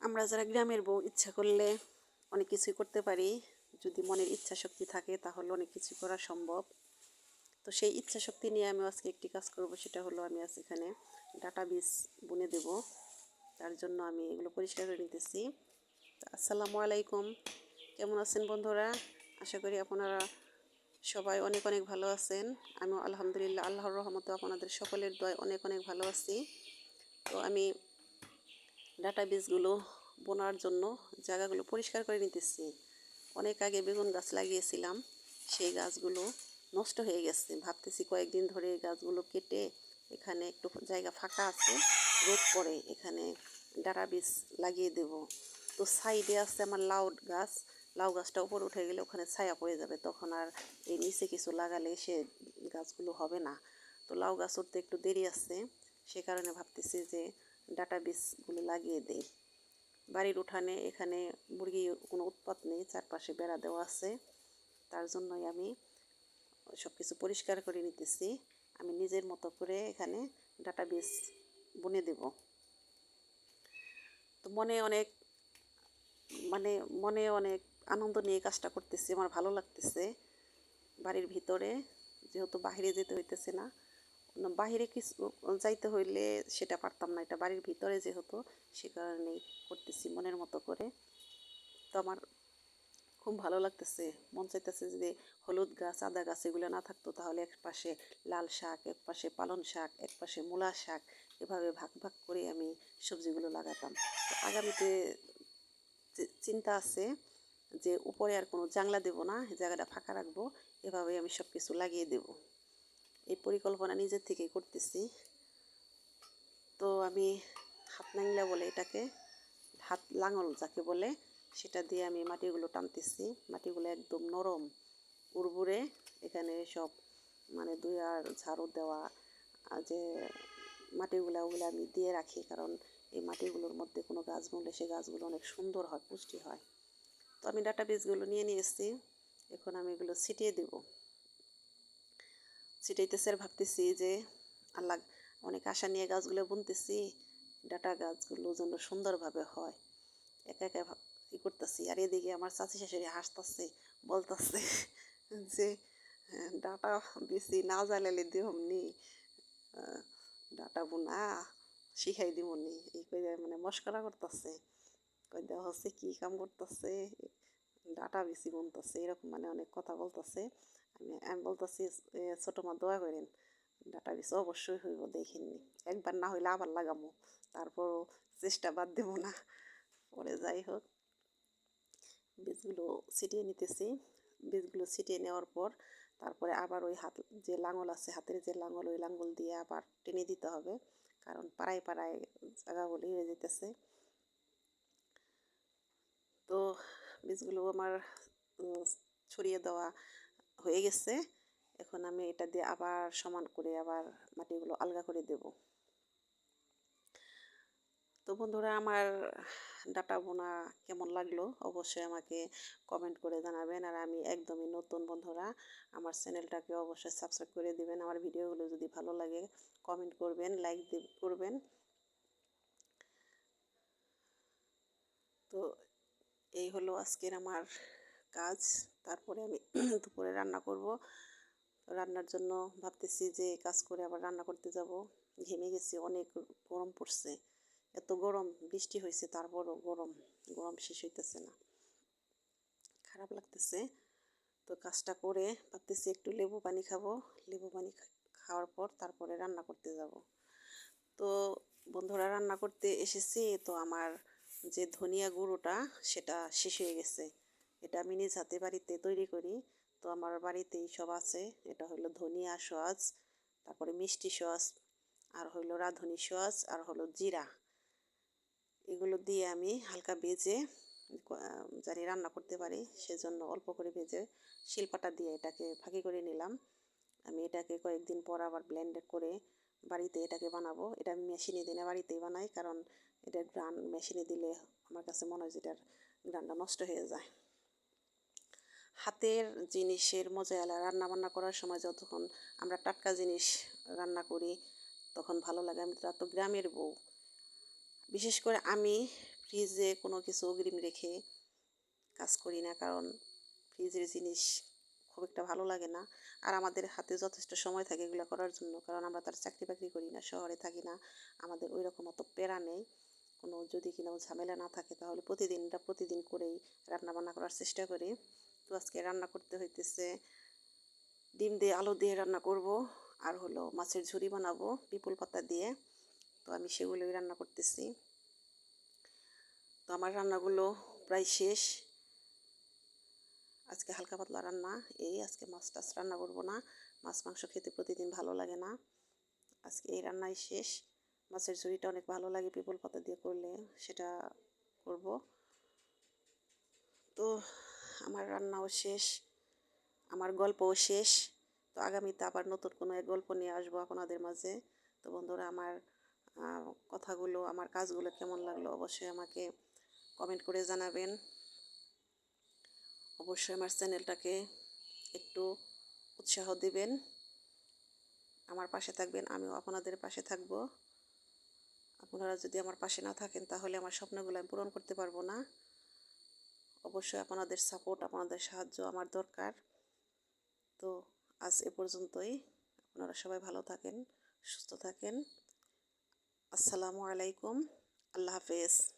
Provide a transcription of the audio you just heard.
আমরা যারা গ্রামের বউ, ইচ্ছা করলে অনেক কিছুই করতে পারি। যদি মনের ইচ্ছা শক্তি থাকে, তাহলে অনেক কিছু করা সম্ভব। তো সেই ইচ্ছা শক্তি নিয়ে আমি আজকে একটি কাজ করব, সেটা হলো আমি আজ এখানে ডাটা বীজ বুনে দেব। তার জন্য আমি এগুলো পরিষ্কার করে নিতেছি। আসসালামু আলাইকুম। কেমন আছেন বন্ধুরা? আশা করি আপনারা সবাই অনেক অনেক ভালো আছেন। আমিও আলহামদুলিল্লাহ, আল্লাহর রহমতে আপনাদের সকলের দয় অনেক অনেক ভালো আছি। তো আমি ডাটা বীজগুলো বোনার জন্য জায়গাগুলো পরিষ্কার করে নিতেছি। অনেক আগে বেগুন গাছ লাগিয়েছিলাম, সেই গাছগুলো নষ্ট হয়ে গেছে। ভাবতেছি কয়েকদিন ধরে গাছগুলো কেটে এখানে একটু জায়গা ফাঁকা আছে, রোদ পড়ে, এখানে ডাটা বীজ লাগিয়ে দেব। তো সাইডে আছে আমার লাউ গাছ, লাউ গাছটা উপরে উঠে গেলে ওখানে ছায়া পড়ে যাবে, তখন আর এই নিচে কিছু লাগালে সে গাছগুলো হবে না। তো লাউ গাছ উঠতে একটু দেরি আছে, সে কারণে ভাবতেছি যে ডাটা বীজগুলো লাগিয়ে দেই। বাড়ির উঠানে এখানে মুরগি কোনো উৎপাত নেই, চারপাশে বেড়া দেওয়া আছে। তার জন্যই আমি সব কিছু পরিষ্কার করে নিতেছি। আমি নিজের মতো করে এখানে ডাটা বীজ বুনে দেব। তো মনে অনেক মানে মনে অনেক আনন্দ নিয়ে কাজটা করতেছি, আমার ভালো লাগতেছে। বাড়ির ভিতরে যেহেতু বাহিরে যেতে হইতেছে না বাহিরে কিছু যাইতে হইলে সেটা পারতাম না। এটা বাড়ির ভিতরে যেহেতু, সে কারণেই করতেছি মনের মতো করে। তো আমার খুব ভালো লাগতেছে, মন চাইতেছে যে হলুদ গাছ, আদা গাছ এগুলো না থাকতো তাহলে এক পাশে লাল শাক, এক পাশে পালন শাক, এক পাশে মূলা শাক, এভাবে ভাগ ভাগ করে আমি সবজিগুলো লাগাতাম। তো আগামীতে চিন্তা আছে যে উপরে আর কোনো জাংলা দেব না, জায়গাটা ফাঁকা রাখব এভাবে আমি সব কিছু লাগিয়ে দেবো। এই পরিকল্পনা নিজের থেকেই করতেছি। তো আমি হাত নাংলা বলে এটাকে, হাত লাঙল যাকে বলে, সেটা দিয়ে আমি মাটিগুলো টানতেছি। মাটিগুলো একদম নরম, উড়বুড়ে, এখানে সব মানে দুই আর ঝাড়ু দেওয়া যে মাটিগুলো ওগুলো আমি দিয়ে রাখি, কারণ এই মাটিগুলোর মধ্যে কোনো গাছ বললে সে গাছগুলো অনেক সুন্দর হয়, পুষ্টি হয়। তো আমি ডাটা বীজগুলো নিয়ে নিয়ে এসেছি এখন আমি এগুলো ছিটিয়ে দেবো। ছিটাইতেছে আর ভাবতেছি যে, আল্লাহ অনেক আশা নিয়ে গাছগুলো বুনতেছি, ডাটা গাছগুলো যেন সুন্দরভাবে হয়। একা একা ই করতেছি। আর এদিকে আমার চাচি শাশুড়ি হাসতেছে, বলতেছে যে ডাটা বেশি না জ্বালালে দিহমনি ডাটা বোনা শিখাই দিবনি এই করে মানে মস্করা করতেছে। কই দেওয়া হচ্ছে কী কাম করতেছে, ডাটা বেশি বুনতেছে, এরকম মানে অনেক কথা বলতেছে। আমি বলতেছি ছোটো মা দোয়া করেন, ডাটা বীজ অবশ্যই হইব, দেখিনি। একবার না হইলে আবার লাগামো, তারপরও চেষ্টা বাদ দেবো না। পরে যাই হোক, বীজগুলো ছিটিয়ে নিতেছি। বীজগুলো ছিটিয়ে নেওয়ার পর, তারপরে আবার ওই হাত, যে লাঙল আছে, হাতের যে লাঙল, ওই লাঙল দিয়ে আবার টেনে দিতে হবে, কারণ পাড়ায় পাড়ায় জায়গাগুলো হয়ে যেতেছে। তো বীজগুলো আমার ছড়িয়ে দেওয়া হয়ে গেছে। এখন আমি এটা দিয়ে আবার সমান করে আবার মাটিগুলো আলগা করে দেব। তো বন্ধুরা, আমার ডাটা বোনা কেমন লাগল অবশ্যই আমাকে কমেন্ট করে জানাবেন। আর আমি একদমই নতুন বন্ধুরা, আমার চ্যানেলটাকে অবশ্যই সাবস্ক্রাইব করে দিবেন। আমার ভিডিওগুলো যদি ভালো লাগে কমেন্ট করবেন লাইক করবেন। তো এই হলো আজকের আমার কাজ। তারপরে আমি দুপুরে রান্না করব। রান্নার জন্য ভাবতেছি যে কাজ করে আবার রান্না করতে যাব। ঘেমে গেছি, অনেক গরম পড়ছে। এত গরম, বৃষ্টি হয়েছে তারপরও গরম গরম শেষ হইতেছে না। খারাপ লাগতেছে। তো কাজটা করে ভাবতেছি একটু লেবু পানি খাব। লেবু পানি খাওয়ার পর তারপরে রান্না করতে যাব। তো বন্ধুরা, রান্না করতে এসেছি। তো আমার যে ধনিয়া গুঁড়োটা, সেটা শেষ হয়ে গেছে। এটা আমি নিজ হাতে বাড়িতে তৈরি করি। তো আমার বাড়িতেই সব আছে। এটা হলো ধনিয়া সস, তারপরে মিষ্টি সস, আর হইল রাঁধুনি সস, আর হলো জিরা। এগুলো দিয়ে আমি হালকা বেজে জানি রান্না করতে পারি, সেজন্য অল্প করে ভেজে শিলপাটা দিয়ে এটাকে ফাঁকি করে নিলাম। আমি এটাকে কয়েকদিন পর আবার ব্লেন্ডেড করে বাড়িতে এটাকে বানাবো। এটা আমি মেশিনে দিনে বাড়িতেই বানাই, কারণ এটার গ্রান মেশিনে দিলে আমার কাছে মনে হয় যে এটার গ্রানটা নষ্ট হয়ে যায়। হাতের জিনিসের মজা আলাদা। রান্না বান্না করার সময় যতক্ষণ আমরা টাটকা জিনিস রান্না করি, তখন ভালো লাগে। আমি তো গ্রামের বউ। বিশেষ করে আমি ফ্রিজে কোনো কিছু অগ্রিম রেখে কাজ করি না, কারণ ফ্রিজের জিনিস খুব একটা ভালো লাগে না। আর আমাদের হাতে যথেষ্ট সময় থাকে এগুলো করার জন্য, কারণ আমরা তার চাকরি বাকরি করি না, শহরে থাকি না। আমাদের ওই রকম অত পেরা নেই। কোনো যদি কিনা ঝামেলা না থাকে, তাহলে প্রতিদিন, এটা প্রতিদিন করেই রান্না বান্না করার চেষ্টা করি। তো আজকে রান্না করতে হইতেছে। ডিম দিয়ে আলু দিয়ে রান্না করব। আর হলো মাছের ঝুড়ি বানাবো পিপুল পাতা দিয়ে। তো আমি সেগুলোই রান্না করতেছি। তো আমার রান্নাগুলো প্রায় শেষ। আজকে হালকা পাতলা রান্না। এই আজকে মাছ টাছ রান্না করব না। মাছ মাংস খেতে প্রতিদিন ভালো লাগে না। আজকে এই রান্নাই শেষ। মাছের ঝুড়িটা অনেক ভালো লাগে পিপল পাতা দিয়ে করলে, সেটা করব। তো আমার রান্নাও শেষ, আমার গল্পও শেষ। তো আগামীতে আবার নতুন কোনো এক গল্প নিয়ে আসব আপনাদের মাঝে। তো বন্ধুরা, আমার কথাগুলো, আমার কাজগুলো কেমন লাগল অবশ্যই আমাকে কমেন্ট করে জানাবেন। অবশ্যই আমার চ্যানেলটাকে একটু উৎসাহ দিবেন। আমার পাশে থাকবেন, আমিও আপনাদের পাশে থাকব। আপনারা যদি আমার পাশে না থাকেন, তাহলে আমার স্বপ্নগুলো আমি পূরণ করতে পারব না। অবশ্যই আপনাদের সাপোর্ট আপনাদের সাহায্য আমার দরকার। তো আজ এ পর্যন্তই। আপনারা সবাই ভালো থাকেন, সুস্থ থাকেন। আসসালামু আলাইকুম। আল্লাহ হাফেজ।